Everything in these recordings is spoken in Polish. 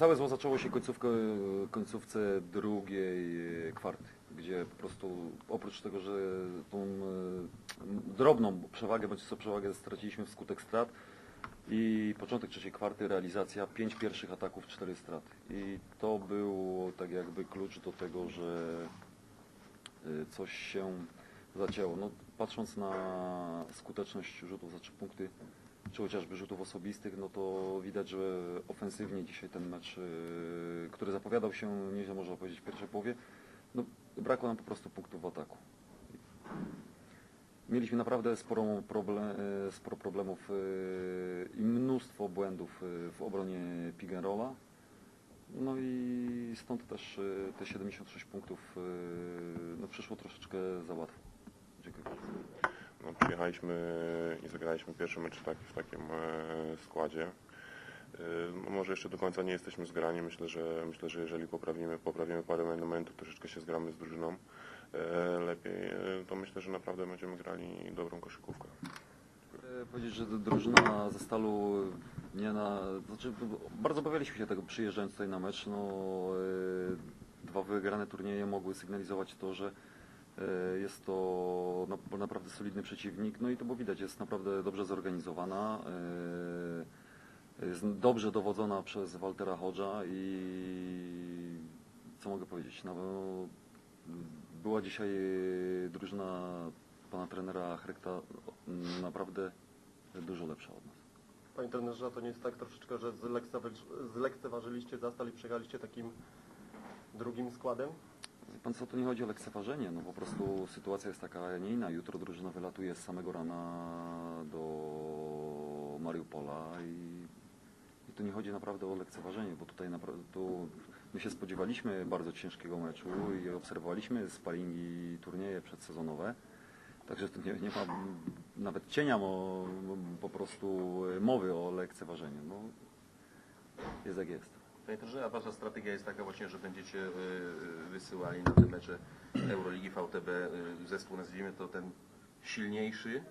Całe zło zaczęło się końcówkę, końcówce drugiej e, kwarty, gdzie po prostu oprócz tego, że tą e, drobną przewagę, bądź co przewagę straciliśmy wskutek strat i początek trzeciej kwarty realizacja, pięć pierwszych ataków, cztery straty. I to był tak jakby klucz do tego, że y, coś się zacięło. No, patrząc na skuteczność rzutów za trzy punkty, czy chociażby rzutów osobistych, no to widać, że ofensywnie dzisiaj ten mecz, y, który zapowiadał się nieźle można powiedzieć w pierwszej połowie, no, brakło nam po prostu punktów w ataku. Mieliśmy naprawdę sporą proble e, sporo problemów e, i mnóstwo błędów w obronie Pigenrola. No i stąd też te 76 punktów no, przyszło troszeczkę za łatwo. Dziękuję. No, przyjechaliśmy i zagraliśmy pierwszy mecz taki, w takim e, składzie. E, no, może jeszcze do końca nie jesteśmy zgrani. Myślę, że myślę, że jeżeli poprawimy, poprawimy parę elementów, troszeczkę się zgramy z drużyną e, lepiej, to myślę, że naprawdę będziemy grali dobrą koszykówkę. Powiedzieć, że drużyna ze Stalu nie na... Znaczy, bardzo obawialiśmy się tego przyjeżdżając tutaj na mecz. No, dwa wygrane turnieje mogły sygnalizować to, że jest to naprawdę solidny przeciwnik. No i to było widać, jest naprawdę dobrze zorganizowana. e, Jest dobrze dowodzona przez Waltera Hodża i co mogę powiedzieć? No, była dzisiaj drużyna pana trenera Hrekta naprawdę dużo lepsza od nas. Panie trenerze, to nie jest tak troszeczkę, że zlekcewa- zlekceważyliście Zastal i przyjechaliście takim drugim składem? Co, to nie chodzi o lekceważenie, no po prostu sytuacja jest taka, a nie inna. Jutro drużyna wylatuje z samego rana do Mariupola i, i tu nie chodzi naprawdę o lekceważenie, bo tutaj naprawdę tu my się spodziewaliśmy bardzo ciężkiego meczu i obserwowaliśmy sparingi turnieje przedsezonowe. Także tu nie, nie ma nawet cienia mo, po prostu mowy o lekceważeniu. No, jest jak jest. Panie trenerze, a Wasza strategia jest taka właśnie, że będziecie y, y, wysyłali na te mecze Euroligi VTB y, zespół, nazwijmy to ten silniejszy,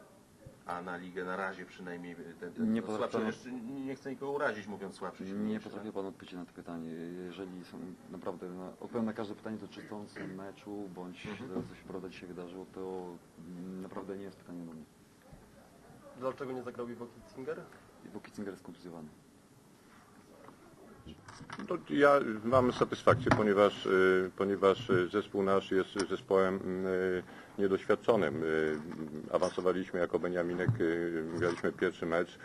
a na ligę na razie przynajmniej ten, ten Nie no, potrafię- słabszy, jeszcze nie chcę nikogo urazić mówiąc słabszy, Nie potrafię Pan odpowiedzieć na to pytanie. Jeżeli są naprawdę, na, odpowiem na każde pytanie dotyczące meczu, bądź Mhm. tego, co się prawda dzisiaj wydarzyło, to mm, naprawdę nie jest pytanie do mnie. Dlaczego nie zagrał Iwo Kitzinger? Bo Kitzinger jest kontuzjowany. No, ja mam satysfakcję, ponieważ, y, ponieważ y, zespół nasz jest zespołem y, niedoświadczonym. Awansowaliśmy jako Beniaminek, graliśmy pierwszy mecz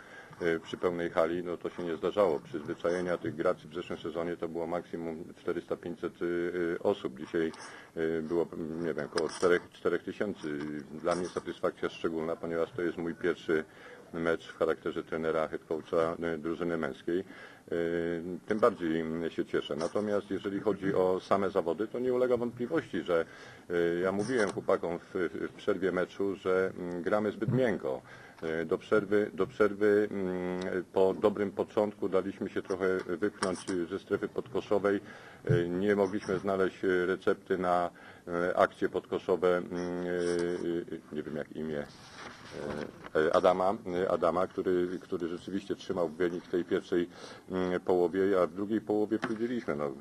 przy pełnej hali, no to się nie zdarzało. Przyzwyczajenia tych graczy w zeszłym sezonie to było maksimum 400-500 y, osób. Dzisiaj było, nie wiem, około 4 tysięcy. Dla mnie satysfakcja szczególna, ponieważ to jest mój pierwszy mecz w charakterze trenera head coacha y, drużyny męskiej. Y, Tym bardziej mm, się cieszę. Natomiast jeżeli chodzi o same zawody, to nie ulega wątpliwości, że y, ja mówiłem chłopakom w, przerwie meczu, że mm, gramy zbyt miękko. Do przerwy, do przerwy mm, po dobrym początku daliśmy się trochę wypchnąć ze strefy podkoszowej. Nie mogliśmy znaleźć recepty na akcje podkoszowe, mm, y, nie wiem jak imię, e, Adama, e, Adama który, który rzeczywiście trzymał wynik tej pierwszej mm, połowie, a w drugiej połowie powiedzieliśmy, no,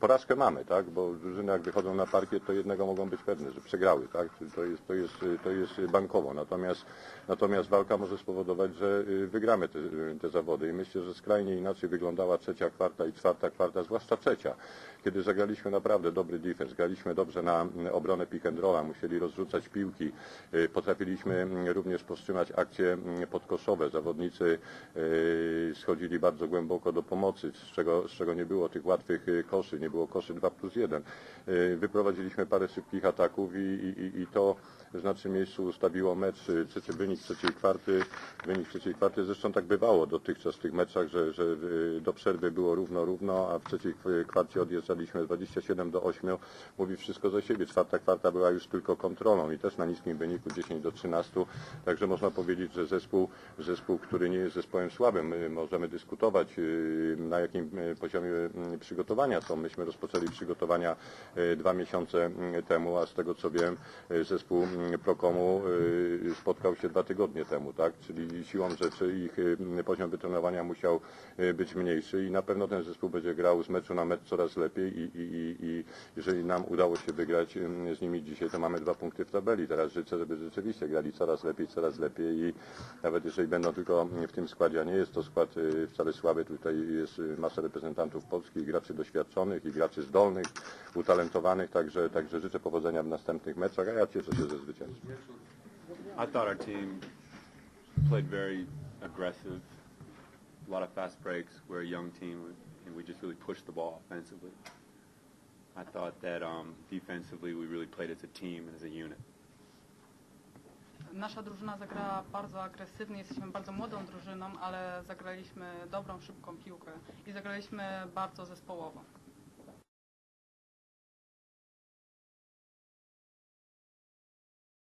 porażkę mamy, tak, bo drużyny jak wychodzą na parkiet, to jednego mogą być pewne, że przegrały, tak, to jest, to jest, to jest bankowo, natomiast, natomiast walka może spowodować, że y, wygramy te, te zawody. I myślę, że skrajnie inaczej wyglądała trzecia kwarta i czwarta kwarta, zwłaszcza trzecia, kiedy zagraliśmy naprawdę dobry defense, graliśmy dobrze na obronę pick and rolla, musieli rozrzucać piłki, y, potrafiliśmy mm, również powstrzymać akcje mm, podkoszowe. Zawodnicy y, schodzili bardzo głęboko do pomocy, z czego, z czego nie było tych łatwych y, koszy, nie było koszy 2 plus 1. Y, Wyprowadziliśmy parę szybkich ataków i, i, i to w naszym miejscu ustawiło mecz, wynik trzeciej kwarty, wynik trzeciej kwarty, zresztą tak bywało dotychczas w tych meczach, że, że do przerwy było równo, równo, a w trzeciej kwarcie odjeżdżaliśmy 27 do 8, mówi wszystko ze siebie. Czwarta kwarta była już tylko kontrolą i też na niskim wyniku 10 do 13. Także można powiedzieć, że zespół, zespół który nie jest zespołem słabym. My Możemy dyskutować y, na jakim y, poziomie y, przygotowania są. Myśmy rozpoczęli przygotowania dwa miesiące temu, a z tego co wiem zespół Prokomu spotkał się dwa tygodnie temu, tak? Czyli siłą rzeczy ich poziom wytrenowania musiał być mniejszy i na pewno ten zespół będzie grał z meczu na mecz coraz lepiej i, i, i, i jeżeli nam udało się wygrać y, z nimi dzisiaj, to mamy dwa punkty w tabeli. Teraz życzę, żeby rzeczywiście grali coraz lepiej, coraz lepiej i nawet jeżeli będą tylko w tym składzie, a nie jest to skład y, wcale słaby, tutaj jest y, masa reprezentantów polskich, graczy doświadczonych i graczy zdolnych, utalentowanych, także, także życzę powodzenia w następnych meczach, a ja cieszę się ze zwycięstwa. I thought our team played very aggressive, a lot of fast breaks. We're a young team, and we just really pushed the ball offensively. I thought that um, defensively we really played as a team and as a unit. Nasza drużyna zagrała bardzo agresywnie, jesteśmy bardzo młodą drużyną, ale zagraliśmy dobrą, szybką piłkę i zagraliśmy bardzo zespołowo.